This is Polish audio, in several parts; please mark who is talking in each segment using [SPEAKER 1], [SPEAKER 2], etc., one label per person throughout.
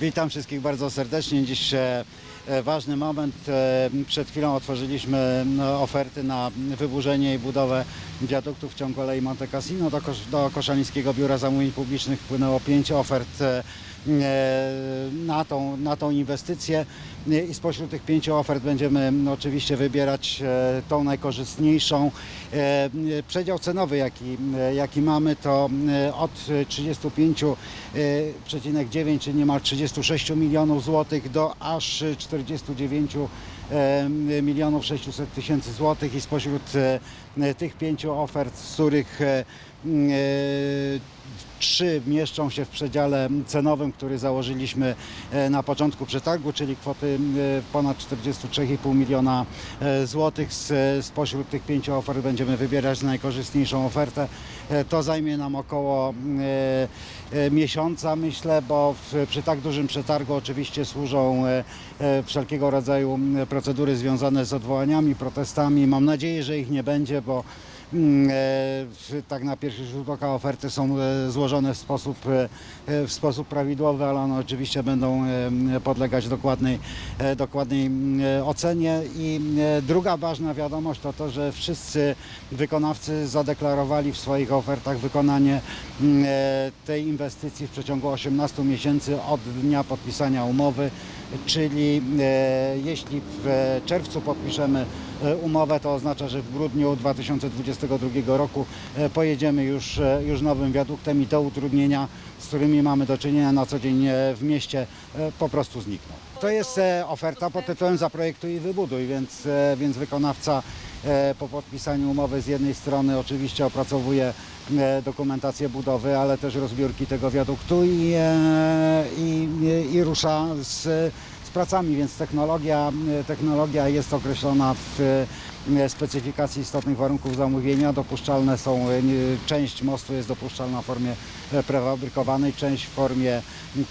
[SPEAKER 1] Witam wszystkich bardzo serdecznie. Dziś e, e, ważny moment. E, Przed chwilą otworzyliśmy oferty na wyburzenie i budowę wiaduktu w ciągu Alei Monte Cassino. Do, Kosz- do Koszalińskiego Biura Zamówień Publicznych wpłynęło pięć ofert na tą, na tą inwestycję E, i spośród tych pięciu ofert będziemy no, oczywiście wybierać e, tą najkorzystniejszą. E, e, Przedział cenowy, jaki, e, jaki mamy, to e, od 35,9, czyli niemal 36 milionów złotych do aż 49 e, milionów 600 tysięcy złotych i spośród e, tych pięciu ofert, z których e, e, Trzy mieszczą się w przedziale cenowym, który założyliśmy e, na początku przetargu, czyli kwoty e, ponad 43,5 miliona e, złotych. Spośród tych pięciu ofert będziemy wybierać najkorzystniejszą ofertę. E, To zajmie nam około e, e, miesiąca, myślę, bo przy tak dużym przetargu oczywiście służą e, e, wszelkiego rodzaju procedury związane z odwołaniami, protestami. Mam nadzieję, że ich nie będzie, bo e, tak na pierwszy rzut oka oferty są e, złożone w sposób, e, e, w sposób prawidłowy, ale one oczywiście będą e, podlegać dokładnej, e, dokładnej mm, e, ocenie. I e, druga ważna wiadomość to to, że wszyscy wykonawcy zadeklarowali w swoich ofertach wykonanie mm, e, tej inwestycji w przeciągu 18 miesięcy od dnia podpisania umowy. Czyli e, jeśli w e, czerwcu podpiszemy e, umowę, to oznacza, że w grudniu 2022 roku e, pojedziemy już, e, już nowym wiaduktem i te utrudnienia, z którymi mamy do czynienia na co dzień e, w mieście, e, po prostu znikną. To jest e, oferta pod tytułem Zaprojektuj i wybuduj, więc, e, więc wykonawca e, po podpisaniu umowy z jednej strony oczywiście opracowuje e, dokumentację budowy, ale też rozbiórki tego wiaduktu i, e, i, i rusza z pracami, więc technologia, technologia jest określona w e, specyfikacji istotnych warunków zamówienia. Dopuszczalne są, e, część mostu jest dopuszczalna w formie e, prefabrykowanej, część w formie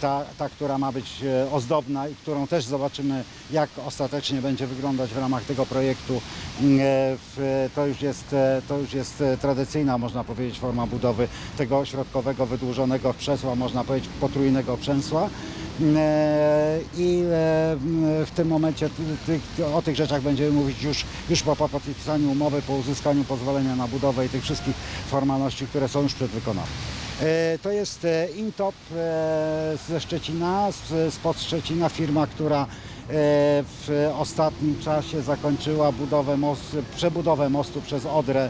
[SPEAKER 1] ta, ta, która ma być ozdobna i którą też zobaczymy, jak ostatecznie będzie wyglądać w ramach tego projektu. To już jest, to już jest tradycyjna, można powiedzieć, forma budowy tego środkowego, wydłużonego przesła, można powiedzieć potrójnego przęsła. E, I e, w tym momencie o tych rzeczach będziemy mówić już, już po po podpisaniu umowy, po uzyskaniu pozwolenia na budowę i tych wszystkich formalności, które są już przed wykonaniem. E, To jest e, Intop ze Szczecina, spod Szczecina, firma, która w ostatnim czasie zakończyła budowę most, przebudowę mostu przez Odrę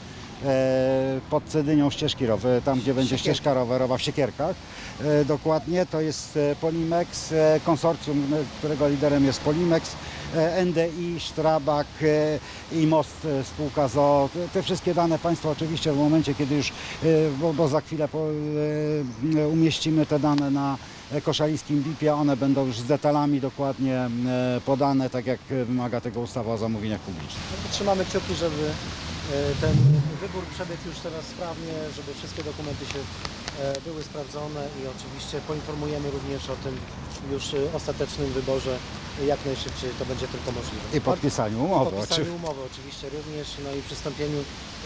[SPEAKER 1] pod Cedynią ścieżki rowerowej, tam gdzie będzie ścieżka rowerowa w Siekierkach. E, Dokładnie, to jest e, Polimex, e, konsorcjum, e, którego liderem jest Polimex, e, NDI, Strabag e, i Most e, spółka ZOO. Te- wszystkie dane Państwo oczywiście w momencie, kiedy już, e, bo, bo za chwilę po, e, umieścimy te dane na e, koszalińskim BIP-ie, one będą już z detalami dokładnie e, podane, tak jak e, wymaga tego ustawa o zamówieniach publicznych.
[SPEAKER 2] Trzymamy kciuki, żeby e, ten wybór przebiegł już teraz sprawnie, żeby wszystkie dokumenty się e, były sprawdzone i oczywiście poinformujemy również o tym już e, ostatecznym wyborze jak najszybciej to będzie tylko możliwe.
[SPEAKER 1] I podpisaniu umowy,
[SPEAKER 2] Podpisaniu
[SPEAKER 1] oczywiście.
[SPEAKER 2] umowy oczywiście również, no i przystąpieniu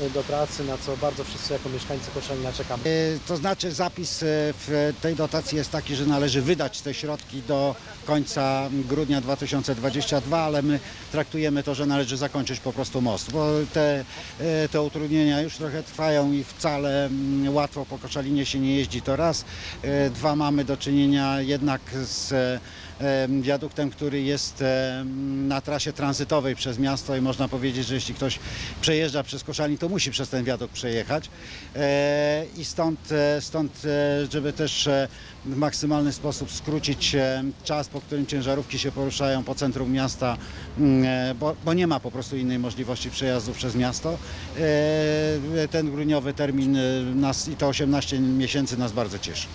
[SPEAKER 2] e, do pracy, na co bardzo wszyscy jako mieszkańcy Koszalina czekamy.
[SPEAKER 1] E, To znaczy zapis e, w tej dotacji jest taki, że należy wydać te środki do końca grudnia 2022, ale my traktujemy to, że należy zakończyć po prostu most, bo te, e, te utrudnienia już trochę trwają i wcale mm, łatwo po Koszalinie się nie jeździ, to raz. E, Dwa, mamy do czynienia jednak z e, em, wiaduktem, który jest em, na trasie tranzytowej przez miasto i można powiedzieć, że jeśli ktoś przejeżdża przez Koszalin, to musi przez ten wiadukt przejechać. E, I stąd, e, stąd e, żeby też e, w maksymalny sposób skrócić e, czas, po którym ciężarówki się poruszają po centrum miasta, mm, e, bo, bo nie ma po prostu innej możliwości przejazdu przez miasto. E, Ten grudniowy termin e, nas i to 18 miesięcy nas bardzo cieszy.